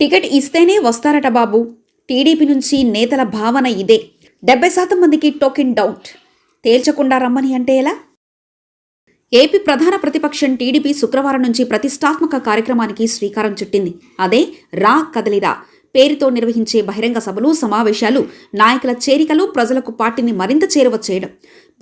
Ticket ఇస్తేనే వస్తారట బాబు. TDP నుంచి నేతల భావన ఇదే. డెబ్బై శాతం మందికి టోకెన్ డౌట్. తేల్చకుండా రమ్మని అంటే ఎలా? ఏపీ ప్రధాన ప్రతిపక్షం టీడీపీ శుక్రవారం నుంచి ప్రతిష్టాత్మక కార్యక్రమానికి శ్రీకారం చుట్టింది. అదే రా కదలిరా. పేరుతో నిర్వహించే బహిరంగ సభలు సమావేశాలు నాయకుల చేరికలు ప్రజలకు పార్టీని మరింత చేరువ చేయడం.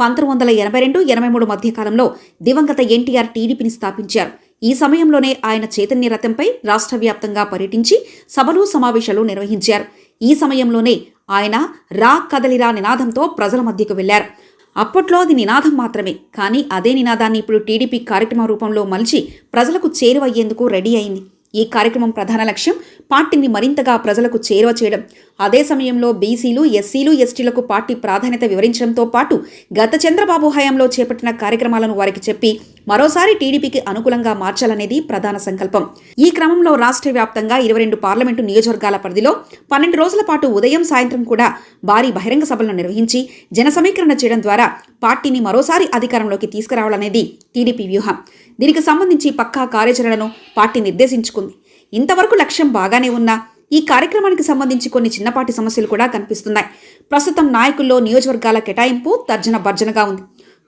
పంతొమ్మిది వందల ఎనభై రెండు ఎనభై మూడు మధ్యకాలంలో దివంగత ఎన్టీఆర్ టీడీపీని స్థాపించారు. ఈ సమయంలోనే ఆయన చైతన్య రథంపై రాష్ట్ర వ్యాప్తంగా పర్యటించి సభలు సమావేశాలు నిర్వహించారు. ఈ సమయంలోనే ఆయన రా కదలిరా నినాదంతో ప్రజల మధ్యకు వెళ్ళారు అప్పట్లో అది నినాదం మాత్రమే కానీ అదే నినాదాన్ని ఇప్పుడు టీడీపీ కార్యక్రమ రూపంలో మలిచి ప్రజలకు చేరువయ్యేందుకు రెడీ అయింది. ఈ కార్యక్రమం ప్రధాన లక్ష్యం పార్టీని మరింతగా ప్రజలకు చేరువ చేయడం. అదే సమయంలో బీసీలు ఎస్సీలు ఎస్టీలకు పార్టీ ప్రాధాన్యత వివరించడంతో పాటు గత చంద్రబాబు హయాంలో చేపట్టిన కార్యక్రమాలను వారికి చెప్పి మరోసారి టీడీపీకి అనుకూలంగా మార్చాలనేది ప్రధాన సంకల్పం. ఈ క్రమంలో రాష్ట్ర వ్యాప్తంగా ఇరవై రెండు పార్లమెంటు నియోజకవర్గాల పరిధిలో పన్నెండు రోజుల పాటు ఉదయం సాయంత్రం కూడా భారీ బహిరంగ సభలను నిర్వహించి జన సమీకరణ చేయడం ద్వారా పార్టీని మరోసారి అధికారంలోకి తీసుకురావాలనేది టీడీపీ వ్యూహం. దీనికి సంబంధించి పక్కా కార్యాచరణను పార్టీ నిర్దేశించుకుంది. ఇంతవరకు లక్ష్యం బాగానే ఉన్నా ఈ కార్యక్రమానికి సంబంధించి కొన్ని చిన్నపాటి సమస్యలు కూడా కనిపిస్తున్నాయి. ప్రస్తుతం నాయకుల్లో నియోజకవర్గాల కేటాయింపు తర్జన భర్జనగా ఉంది.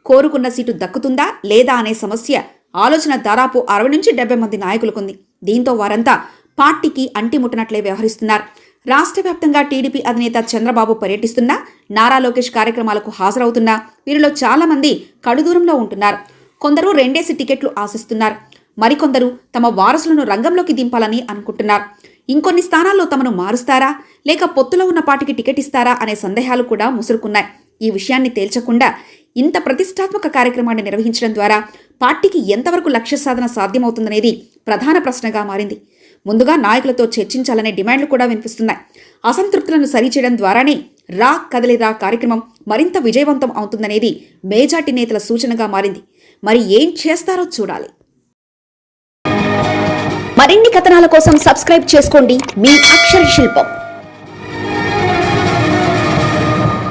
కోరుకున్న సీటు దక్కుతుందా లేదా అనే సమస్య ఆలోచన దాదాపు అరవై నుంచి డెబ్బై మంది నాయకులకుంది. దీంతో వారంతా పార్టీకి అంటిముట్టనట్లే వ్యవహరిస్తున్నారు. రాష్ట్ర వ్యాప్తంగా టీడీపీ అధినేత చంద్రబాబు పర్యటిస్తున్నా నారా లోకేష్ కార్యక్రమాలకు హాజరవుతున్నా వీరిలో చాలా మంది కడుదూరంలో ఉంటున్నారు. కొందరు రెండేసి టికెట్లు ఆశిస్తున్నారు. మరికొందరు తమ వారసులను రంగంలోకి దింపాలని అనుకుంటున్నారు. ఇంకొన్ని స్థానాల్లో తమను మారుస్తారా? లేక పొత్తులో ఉన్న పార్టీకి టికెట్ ఇస్తారా? అనే సందేహాలు కూడా ముసురుకున్నాయి. ఈ విషయాన్ని తేల్చకుండా ఇంత ప్రతిష్టాత్మక కార్యక్రమాన్ని నిర్వహించడం ద్వారా పార్టీకి ఎంతవరకు లక్ష్య సాధన సాధ్యమవుతుందనేది ప్రధాన ప్రశ్నగా మారింది. ముందుగా నాయకులతో చర్చించాలనే డిమాండ్లు కూడా వినిపిస్తున్నాయి. అసంతృప్తులను సరిచేయడం ద్వారానే రా కదలిరా కార్యక్రమం మరింత విజయవంతం అవుతుందనేది మేజాటి నేతల సూచనగా మారింది. మరి ఏం చేస్తారో చూడాలి. మరిన్ని కథనాల కోసం సబ్స్క్రైబ్ చేసుకోండి. మీ అక్షర శిల్పం.